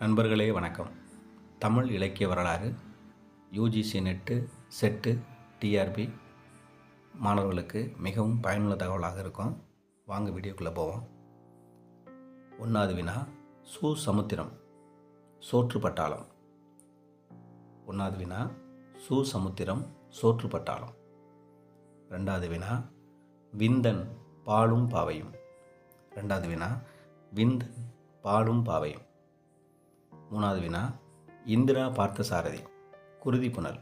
நண்பர்களே வணக்கம். தமிழ் இலக்கிய வரலாறு யூஜிசி நெட்டு செட்டு டிஆர்பி மாணவர்களுக்கு மிகவும் பயனுள்ள தகவலாக இருக்கும். வாங்க வீடியோக்குள்ளே போவோம். ஒன்றாவது வினா சு சமுத்திரம் சோற்று பட்டாளம் ஒன்றாவது வினா சு சமுத்திரம் சோற்று பட்டாளம் ரெண்டாவது வினா விந்தன் பாலும் பாவையும். ரெண்டாவது வினா விந்தன் பாலும் பாவையும். மூணாவது வினா இந்திரா பார்த்தசாரதி குருதி புனல்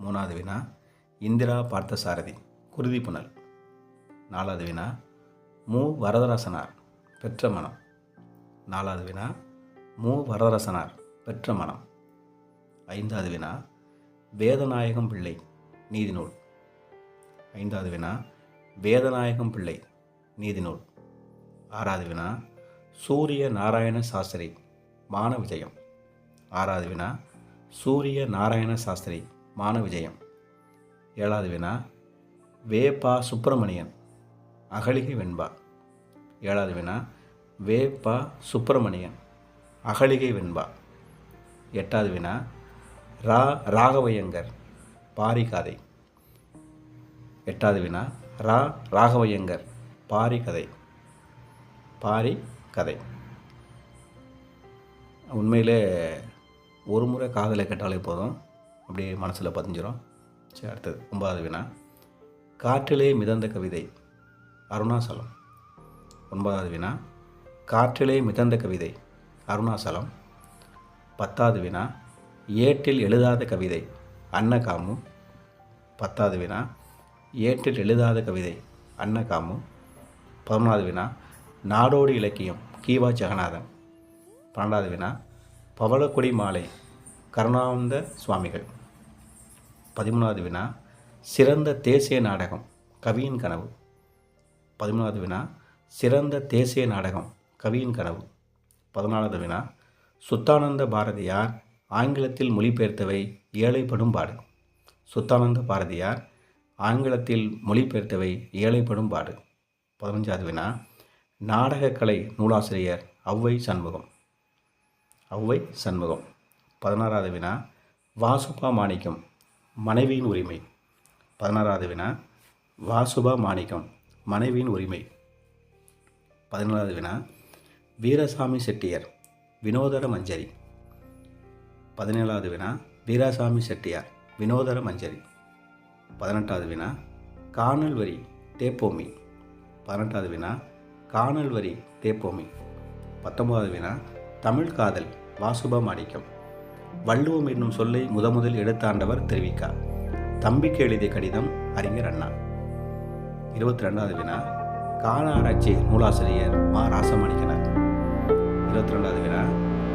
மூணாவது வினா இந்திரா பார்த்தசாரதி குருதி புனல் நாலாவது வினா மு. வரதராசனார் பெற்ற மனம். நாலாவது வினா மு. வரதராசனார் பெற்ற மனம். ஐந்தாவது வினா வேதநாயகம் பிள்ளை நீதிநூல். ஐந்தாவது வினா வேதநாயகம் பிள்ளை நீதிநூல். ஆறாவது வினா சூரிய நாராயண சாஸ்திரி மான விஜயம் ஆறாவது வினா சூரிய நாராயண சாஸ்திரி மான விஜயம் ஏழாவது வினா வேபா சுப்பிரமணியன் அகலிகை வெண்பா. ஏழாவது வினா வேப்பா சுப்பிரமணியன் அகலிகை வெண்பா. எட்டாவது வினா ரா ராகவையங்கர் பாரிகாதை. எட்டாவது வினா ரா ராகவையங்கர் பாரி கதை பாரி கதை உண்மையிலே ஒரு முறை காதலை கேட்டாலே போதும். அப்படியே மனசில் பதிஞ்சிடும் சரி அடுத்தது ஒன்பதாவது வினா. காற்றிலே மிதந்த கவிதை. அருணாசலம். ஒன்பதாவது வினா. காற்றிலே மிதந்த கவிதை. அருணாசலம். பத்தாவது வினா. ஏட்டில் எழுதாத கவிதை. அன்னகாமு. பத்தாவது வினா. ஏட்டில் எழுதாத கவிதை. அன்னகாமு. பதினொன்றாவது வினா. நாடோடி இலக்கியம். கீவா ஜெகநாதன். பன்னெண்டாவது வினா பவளக்கொடி மாலை கருணானந்த சுவாமிகள். பதிமூணாவது வினா சிறந்த தேசிய நாடகம் கவியின் கனவு. பதிமூணாவது வினா சிறந்த தேசிய நாடகம் கவியின் கனவு. பதினாலாவது வினா சுத்தானந்த பாரதியார் ஆங்கிலத்தில் மொழிபெயர்த்தவை ஏழைப்படும் பாடு. சுத்தானந்த பாரதியார் ஆங்கிலத்தில் மொழிபெயர்த்தவை ஏழைப்படும் பாடு. பதினஞ்சாவது வினா நாடகக்கலை நூலாசிரியர் ஔவை சண்முகம். ஔவை சண்முகம். பதினாறாவது வினா வாசுபா மாணிக்கம் மனைவியின் உரிமை. பதினாறாவது வினா வாசுபா மாணிக்கம் மனைவியின் உரிமை. பதினாலாவது வினா வீரசாமி செட்டியார் வினோதர மஞ்சரி. பதினேழாவது வினா வீராசாமி செட்டியார் வினோதர மஞ்சரி. பதினெட்டாவது வினா காணல் வரி தேப்போமி. பதினெட்டாவது வினா காணல் வரி தேப்போமி. பத்தொன்பதாவது வினா தமிழ் காதல். வாசுபம் மாணிக்கம் வள்ளுவம் என்னும் சொல்லை முதமுதல் எடுத்தாண்டவர் தெரிவிக்கா. தம்பிக்கு எழுதிய கடிதம் அறிஞர் அண்ணா. இருபத்தி ரெண்டாவது வினா. கால ஆராய்ச்சி நூலாசிரியர் மா. ராசமாணிக்கனார் இருபத்தி ரெண்டாவது வினா.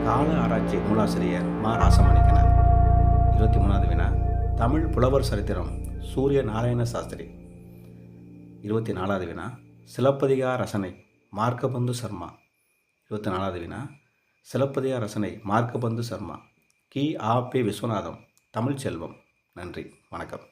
கால ஆராய்ச்சி நூலாசிரியர் மா. ராசமாணிக்கனார் இருபத்தி மூணாவது வினா. தமிழ் புலவர் சரித்திரம் சூரிய நாராயண சாஸ்திரி. இருபத்தி நாலாவது வினா. சிலப்பதிகார ரசனை மார்க்கபந்து சர்மா. இருபத்தி நாலாவது வினா. சிலப்பதிகார ரசனை மார்க்கபந்து சர்மா கி ஆ பி விஸ்வநாதம் தமிழ்ச்செல்வம் நன்றி வணக்கம்.